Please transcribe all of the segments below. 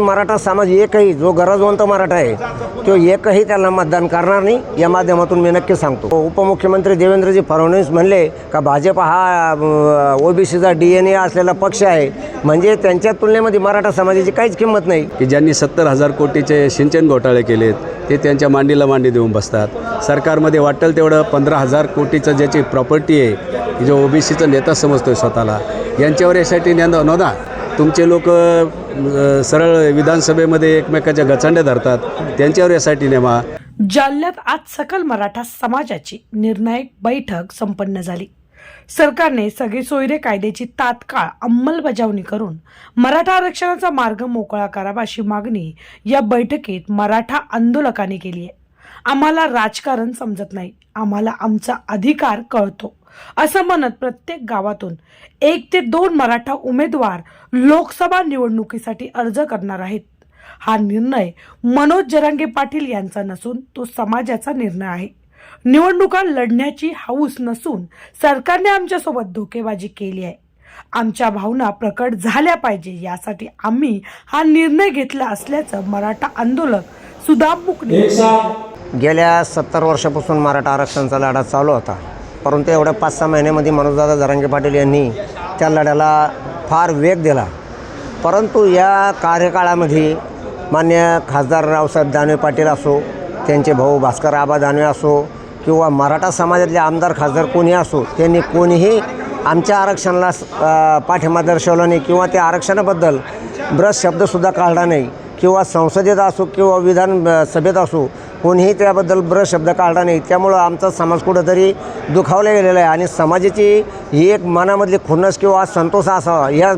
मराठा समाज एकही जो गरजवंत मराठा आहे तो एकही त्याला मतदान करणार नाही या माध्यमातून मी नक्की सांगतो. उपमुख्यमंत्री देवेंद्रजी फडणवीस म्हणले का भाजप हा ओबीसीचा डी एन ए असलेला पक्ष आहे. म्हणजे त्यांच्या तुलनेमध्ये मराठा समाजाची काहीच किंमत नाही. की ज्यांनी सत्तर हजार कोटीचे सिंचन घोटाळे केलेत ते त्यांच्या मांडीला मांडी देऊन बसतात. सरकारमध्ये वाटेल तेवढं पंधरा हजार कोटीचं ज्याची प्रॉपर्टी आहे जो ओबीसीचा नेता समजतोय स्वतःला. यांच्यावर यासाठी नोंदा नोंदा? तुमचे लोक सरळ विधानसभेमध्ये एकमेकाच्या गचांड्या धरतात. त्यांच्यावर यासाठी नेमा. जालन्यात आज सकल मराठा समाजाची निर्णायक बैठक संपन्न झाली. सरकारने सगळे सोयरे कायद्याची तात्काळ अंमलबजावणी करून मराठा आरक्षणाचा मार्ग मोकळा करावा अशी मागणी या बैठकीत मराठा आंदोलकांनी केली आहे. आम्हाला राजकारण समजत नाही. आम्हाला आमचा अधिकार कळतो. असं म्हणत प्रत्येक गावातून एक ते दोन मराठा उमेदवार लोकसभा निवडणुकीसाठी अर्ज करणार आहेत. हा निर्णय मनोज जरांगे पाटील यांचा नसून तो समाजाचा निर्णय आहे. निवडणुका लढण्याची हाऊस नसून सरकारने आमच्यासोबत धोकेबाजी केली आहे. आमच्या भावना प्रकट झाल्या पाहिजे यासाठी आम्ही हा निर्णय घेतला असल्याचं मराठा आंदोलक सुदाम मुकणे गेल्या सत्तर वर्षापासून मराठा आरक्षणाचा लढा चालू होता. परंतु एवढ्या पाच सहा महिन्यामध्ये मनोजदादा जरांगे पाटील यांनी त्या लढ्याला फार वेग दिला. परंतु या कार्यकाळामध्ये मान्य खासदार रावसाहेब दानवे पाटील असो त्यांचे भाऊ भास्कर आबा दानवे असो किंवा मराठा समाजातले आमदार खासदार कोणी असो त्यांनी कोणीही आमच्या आरक्षणाला पाठिंबा दर्शवला नाही किंवा त्या आरक्षणाबद्दल ब्रश शब्दसुद्धा काढला नाही किंवा संसदेत असो किंवा विधान सभेत असो कोणीही त्याबद्दल ब्रश शब्द काढला नाही. त्यामुळं आमचा समाज कुठंतरी दुखावला गेलेला आहे. आणि समाजाची ही एक मनामधली खुन्नस किंवा संतोष असावा या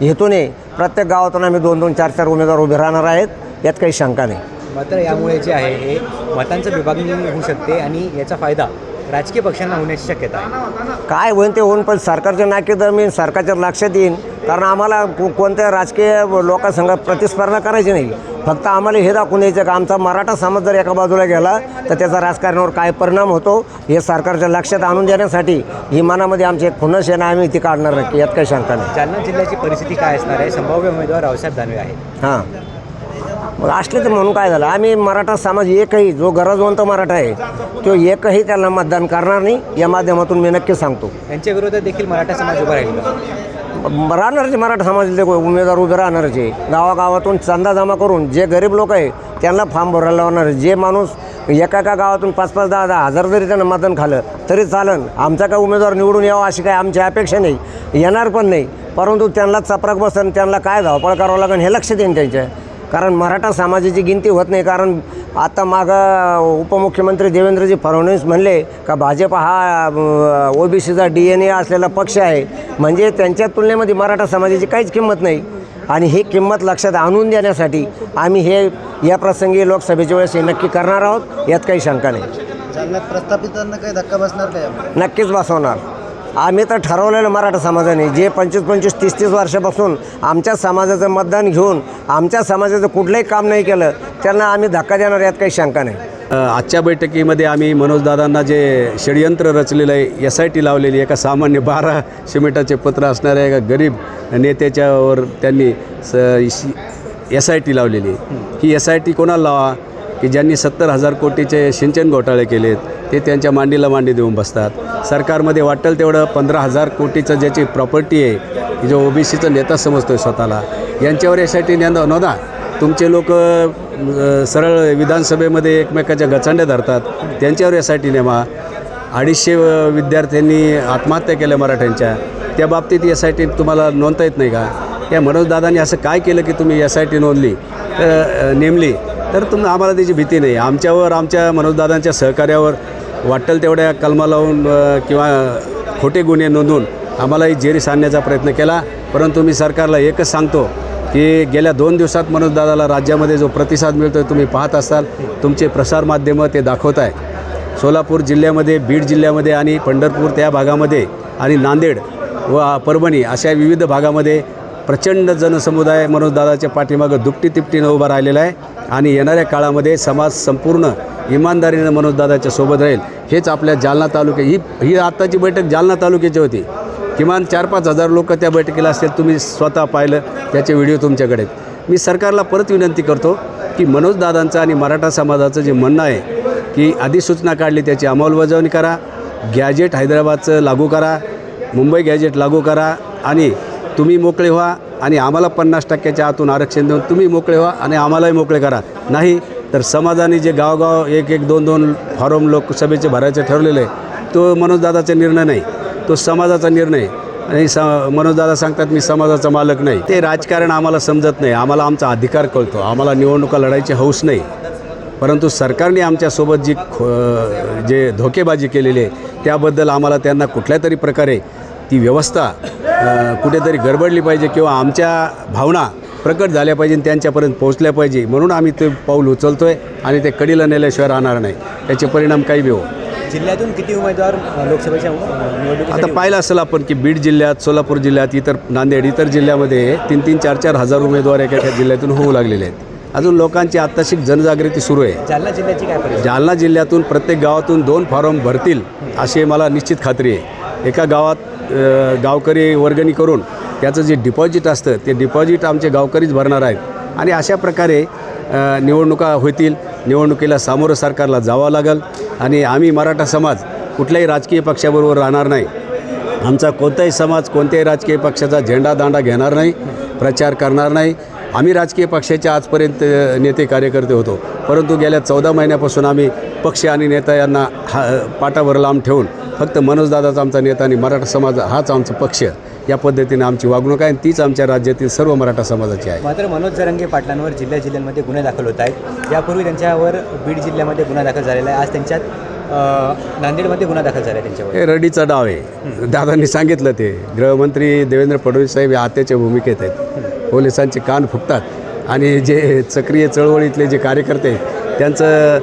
हेतूने प्रत्येक गावातून आम्ही दोन दोन चार चार उमेदवार उभे राहणार आहेत. यात काही शंका नाही. मात्र यामुळे जे आहे हे मतांचं विभागणी होऊ शकते आणि याचा फायदा राजकीय पक्षांना होण्याची शक्यता आहे. काय होईन ते होऊन पण सरकारच्या नाकेदरम्यान सरकारच्या लक्षात येईन. कारण आम्हाला को कोणत्या राजकीय लोकांसंग प्रतिस्पर्धा करायची नाही. फक्त आम्हाला हे दाखवून द्यायचं का आमचा मराठा समाज जर एका बाजूला गेला तर त्याचा राजकारणावर काय परिणाम होतो हे सरकारच्या लक्षात आणून देण्यासाठी ही मनामध्ये आमची एक खुन्नस आहे ना आम्ही ती काढणार नक्की यात काही शंका नाही. जालना जिल्ह्याची परिस्थिती काय असणार आहे? संभाव्य उमेदवार रावसाहेब दानवे आहेत. हां. मग असले तर म्हणून काय झालं? आम्ही मराठा समाज एकही जो गरजवंत मराठा आहे तो एकही त्याला मतदान करणार नाही. या माध्यमातून मी नक्की सांगतो. यांच्या विरोधात देखील मराठा समाज उभा राहील राहणारचे मराठा समाजातले उमेदवार उभे राहणारचे गावागावातून चंदा जमा करून जे गरीब लोक आहे त्यांना फॉर्म भरायला लावणार. जे माणूस एका एका गावातून पाच पाच दहा दहा हजार जरी त्यांना मतदान खालं तरी चालन. आमचा काय उमेदवार निवडून यावा अशी काय आमची अपेक्षा नाही. येणार पण नाही. परंतु त्यांना चपराक बसन त्यांना काय धावपळ करावं लागेल हे लक्ष देईन त्यांच्या. कारण मराठा समाजाची गिनती होत नाही. कारण आता मागं उपमुख्यमंत्री देवेंद्रजी फडणवीस म्हणले का भाजप हा ओबीसीचा डी एन ए असलेला पक्ष आहे. म्हणजे त्यांच्या तुलनेमध्ये मराठा समाजाची काहीच किंमत नाही. आणि ही किंमत लक्षात आणून देण्यासाठी आम्ही हे या प्रसंगी लोकसभेच्या वेळेस हे नक्की करणार आहोत. यात काही शंका नाही. प्रस्थापितांना काही धक्का बसणार यामुळे नक्कीच बसवणार. आम्ही तर ठरवलेलं मराठा समाजाने जे पंचवीस पंचवीस तीस तीस वर्षापासून आमच्या समाजाचं मतदान घेऊन आमच्या समाजाचं कुठलंही काम नाही केलं त्यांना आम्ही धक्का देणार यात काही शंका नाही. आजच्या बैठकीमध्ये आम्ही मनोजदादांना जे षडयंत्र रचलेलं आहे एस आय टी लावलेली एका सामान्य बारा सिमेंटाचे पत्र असणाऱ्या एका गरीब नेत्याच्यावर त्यांनी स एस आय टी लावलेली ही एस आय टी कोणाला लावा? की ज्यांनी सत्तर हजार कोटीचे सिंचन घोटाळे केलेत ते त्यांच्या मांडीला मांडी देऊन बसतात. सरकारमध्ये वाटेल तेवढं पंधरा हजार कोटीचं ज्याची प्रॉपर्टी आहे जो ओबीसीचा नेता समजतो आहे स्वतःला. यांच्यावर एस आय टी नेंदा नोंदा? तुमचे लोक सरळ विधानसभेमध्ये एकमेकाच्या गचांड्या धरतात. त्यांच्यावर यासाठी नेमा अडीचशे विद्यार्थ्यांनी आत्महत्या केल्या मराठ्यांच्या. त्या बाबतीत एस आय टी तुम्हाला नोंदता येत नाही का? या मनोजदादांनी असं काय केलं की तुम्ही एस आय टी नोंदली तर नेमली? तर तुम आम्हाला त्याची भीती नाही. आमच्यावर आमच्या मनोजदादांच्या सहकार्यावर वाटेल तेवढ्या कलमा लावून किंवा खोटे गुन्हे नोंदवून आम्हालाही जेरी सांगण्याचा प्रयत्न केला. परंतु मी सरकारला एकच सांगतो की गेल्या दोन दिवसात मनोजदादाला राज्यामध्ये जो प्रतिसाद मिळतो तुम्ही पाहत असाल तुमचे प्रसारमाध्यमं ते दाखवत आहे. सोलापूर जिल्ह्यामध्ये बीड जिल्ह्यामध्ये आणि पंढरपूर त्या भागामध्ये आणि नांदेड व परभणी अशा विविध भागामध्ये प्रचंड जनसमुदाय मनोजदादाच्या पाठीमागं दुपटी तिपटीनं उभा राहिलेला आहे आणि येणाऱ्या काळामध्ये समाज संपूर्ण इमानदारीनं मनोजदादाच्या सोबत राहील. हेच आपल्या जालना तालुक्या ही ही आत्ताची बैठक जालना तालुक्याची होती. किमान चार पाच हजार लोक त्या बैठकीला असतील तुम्ही स्वतः पाहिलं त्याचे व्हिडिओ तुमच्याकडे आहेत. मी सरकारला परत विनंती करतो की मनोजदादांचं आणि मराठा समाजाचं जे म्हणणं आहे की अधिसूचना काढली त्याची अंमलबजावणी करा गॅजेट हैदराबादचं लागू करा मुंबई गॅजेट लागू करा आणि तुम्ही मोकळे व्हा आणि आम्हाला पन्नास टक्क्याच्या आतून आरक्षण देऊन तुम्ही मोकळे व्हा आणि आम्हालाही मोकळे करा नाही तर समाजाने जे गावगाव एक एक दोन दोन फॉर्म लोकसभेचे भरायचे ठरलेलं आहे तो मनोजदादाचा निर्णय नाही तो समाजाचा निर्णय. आणि स मनोजदादा सांगतात मी समाजाचा मालक नाही. ते राजकारण आम्हाला समजत नाही. आम्हाला आमचा अधिकार कळतो. आम्हाला निवडणुका लढायची हौस नाही. परंतु सरकारने आमच्यासोबत जी खो जे धोकेबाजी केलेली आहे त्याबद्दल आम्हाला त्यांना कुठल्या तरी प्रकारे ती व्यवस्था कुठेतरी गडबडली पाहिजे किंवा आमच्या भावना प्रकट झाल्या पाहिजे आणि त्यांच्यापर्यंत पोहोचल्या पाहिजे. म्हणून आम्ही ते पाऊल उचलतो आहे आणि ते कडीला नेल्याशिवाय राहणार नाही. त्याचे परिणाम काही बी हो जिल्ह्यातून किती उमेदवार लोकसभेच्या आता पाहिलं असेल आपण की बीड जिल्ह्यात सोलापूर जिल्ह्यात इतर नांदेड इतर जिल्ह्यामध्ये तीन तीन चार चार हजार उमेदवार एका एका जिल्ह्यातून होऊ लागलेले आहेत. अजून लोकांची आत्ताशिक जनजागृती सुरू आहे. जालना जिल्ह्याची काय जालना जिल्ह्यातून प्रत्येक गावातून दोन फॉर्म भरतील अशी मला निश्चित खात्री आहे. एका गावात गावकरी वर्गणी करून त्याचं जे डिपॉझिट असतं ते डिपॉझिट आमचे गावकरीच भरणार आहेत. आणि अशा प्रकारे निवडणुका होतील. निवडणुकीला सामोरं सरकारला जावं लागेल. आणि आम्ही मराठा समाज कुठल्याही राजकीय पक्षाबरोबर राहणार नाही. आमचा कोणताही समाज कोणत्याही राजकीय पक्षाचा झेंडा दांडा घेणार नाही प्रचार करणार नाही. आम्ही राजकीय पक्षाचे आजपर्यंत नेते कार्यकर्ते होतो. परंतु गेल्या चौदा महिन्यापासून आम्ही पक्ष आणि नेता यांना हा पाटावर लांब ठेवून फक्त मनोजदादाचा आमचा नेता आणि मराठा समाज हाच आमचा पक्ष. या पद्धतीने आमची वागणूक आहे आणि तीच आमच्या राज्यातील सर्व मराठा समाजाची आहे. मात्र मनोज जरंगे पाटलांवर जिल्ह्या जिल्ह्यांमध्ये गुन्हे दाखल होत आहेत. यापूर्वी त्यांच्यावर बीड जिल्ह्यामध्ये गुन्हा दाखल झालेला आहे. आज त्यांच्यात नांदेडमध्ये गुन्हा दाखल झाला आहे त्यांच्यावर. हे रडीचा डाव आहे. दादांनी सांगितलं ते. गृहमंत्री देवेंद्र फडणवीस साहेब या आत्याच्या भूमिकेत आहेत. पोलिसांचे कान फुटतात आणि जे सक्रिय चळवळीतले जे कार्यकर्ते आहेत, त्यांचं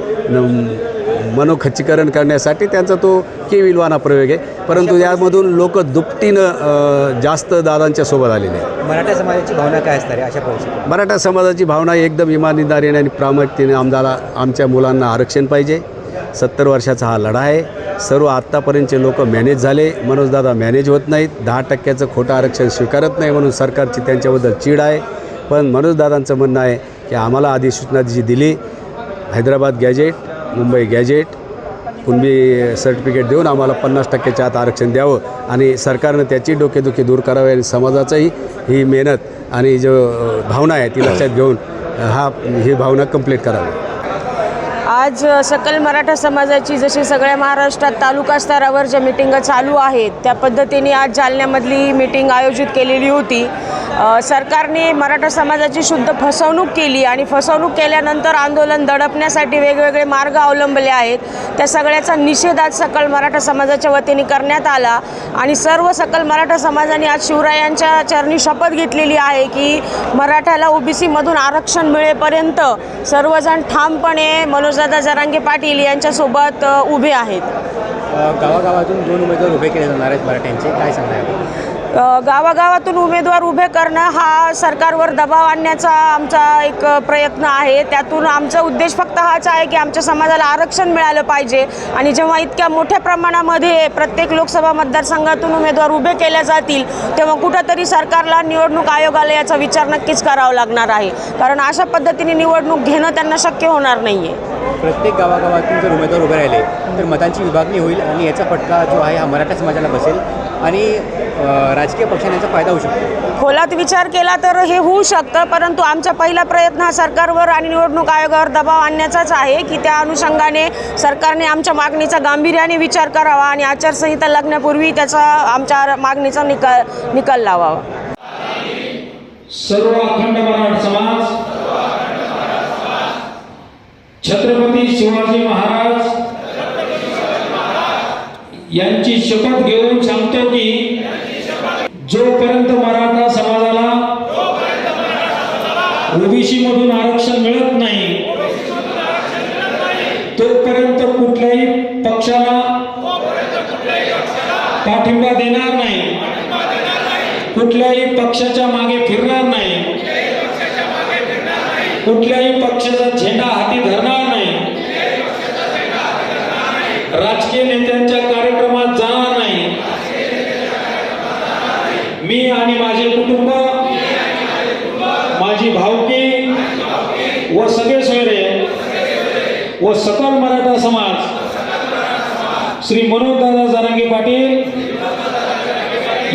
मनोखच्चीकरण करण्यासाठी त्यांचा तो केविलवाना प्रयोग आहे. परंतु यामधून लोक दुपटीनं जास्त दादांच्या सोबत आलेले आहेत. मराठा समाजाची भावना काय असणार आहे अशा मराठा समाजाची भावना एकदम इमानदारीने आणि प्रामुख्याने आमदाला आमच्या मुलांना आरक्षण पाहिजे. सत्तर वर्षाचा हा लढा आहे. सर्व आत्तापर्यंतचे लोक मॅनेज झाले. मनोजदादा मॅनेज होत नाहीत. दहा टक्क्याचं खोटं आरक्षण स्वीकारत नाही म्हणून सरकारची त्यांच्याबद्दल चीड आहे. पण मनोजदादांचं म्हणणं आहे की आम्हाला अधिसूचना जी दिली Hyderabad gazette Mumbai gazette. Kunbi certificate देऊन आम्हाला पन्नास टक्क्याच्या आत आरक्षण द्यावं आणि सरकारनं त्याची डोकेदुखी दूर करावी आणि समाजाचाही ही मेहनत आणि जो भावना आहे ती लक्षात घेऊन हा ही भावना कंप्लीट करावी. आज सकल मराठा समाजाची जशी सगळ्या महाराष्ट्रात तालुका स्तरावर ज्या मिटिंग चालू आहेत त्या पद्धतीने आज जालन्यामधली मिटिंग आयोजित केलेली होती. सरकारने मराठा समाजाची शुद्ध फसवणूक केली आणि फसवणूक केल्यानंतर आंदोलन दडपण्यासाठी वेगवेगळे मार्ग अवलंबले आहेत. त्या सगळ्याचा निषेध आज सकल मराठा समाजाच्या वतीने करण्यात आला आणि सर्व सकल मराठा समाजाने आज शिवरायांच्या चरणी शपथ घेतलेली आहे की मराठ्याला ओबीसीमधून आरक्षण मिळेपर्यंत सर्वजण ठामपणे मनोजदादा जरांगे पाटील यांच्यासोबत उभे आहेत. गावागावातून दोन उमेदवार उभे केले जाणार आहेत मराठ्यांचे. काय सांगणार? गावागावातून उमेदवार उभे करणं हा सरकारवर दबाव आणण्याचा आमचा एक प्रयत्न आहे. त्यातून आमचा उद्देश फक्त हाच आहे की आमच्या समाजाला आरक्षण मिळालं पाहिजे. आणि जेव्हा इतक्या मोठ्या प्रमाणामध्ये प्रत्येक लोकसभा मतदारसंघातून उमेदवार उभे केल्या जातील तेव्हा कुठंतरी सरकारला निवडणूक आयोगाला याचा विचार नक्कीच करावा लागणार आहे. कारण अशा पद्धतीने निवडणूक घेणं त्यांना शक्य होणार नाही आहे प्रत्येक गावागावातून जर उमेदवार उभे राहिले तर मतांची विभागणी होईल आणि याचा फटका जो आहे हा मराठा समाजाला बसेल. आणि राजकीय पक्षांना याचा फायदा होऊ शकतो. खोलात विचार केला तर हे होऊ शकतं परंतु आमचा पहिला प्रयत्न हा सरकारवर आणि निवडणूक आयोगावर दबाव आणण्याचाच आहे की त्या अनुषंगाने सरकारने आमच्या मागणीचा गांभीर्याने विचार करावा आणि आचारसंहिता लागण्यापूर्वी त्याचा आमच्या मागणीचा निकाल निकाल लावावा. सर्व अखंड मराठ समाज छत्रपती शिवाजी महाराज यांची शपथ घेऊन सांगतो की जोपर्यंत मराठा समाजाला ओबीसी मधून आरक्षण मिळत नाही तोपर्यंत कुठल्याही पक्षाला पाठिंबा देणार नाही कुठल्याही पक्षाच्या मागे फिरणार नाही कुठल्याही पक्षाचा झेंडा हाती धरणार नाही राजकीय नेत्यांच्या कार्यक्रमात जाणार नाही मी आणि माझे कुटुंब माझी भावकी व सगळे सोयरे व सकल मराठा समाज श्री मनोजदादा जारंगी पाटील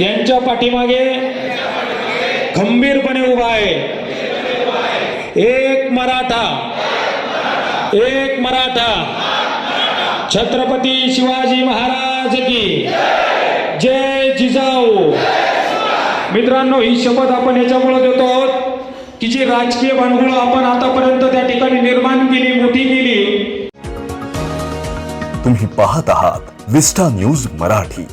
यांच्या पाठीमागे खंबीरपणे उभा आहे. एक मराठा एक मराठा. छत्रपती शिवाजी महाराज की जय जिजाऊ. मित्रांनो ही शपथ आपण याच्यामुळे देतो आहोत. की जी राजकीय भांडवल आपण आतापर्यंत त्या ठिकाणी निर्माण केली मोठी केली. तुम्ही पाहत आहात विस्टा न्यूज मराठी.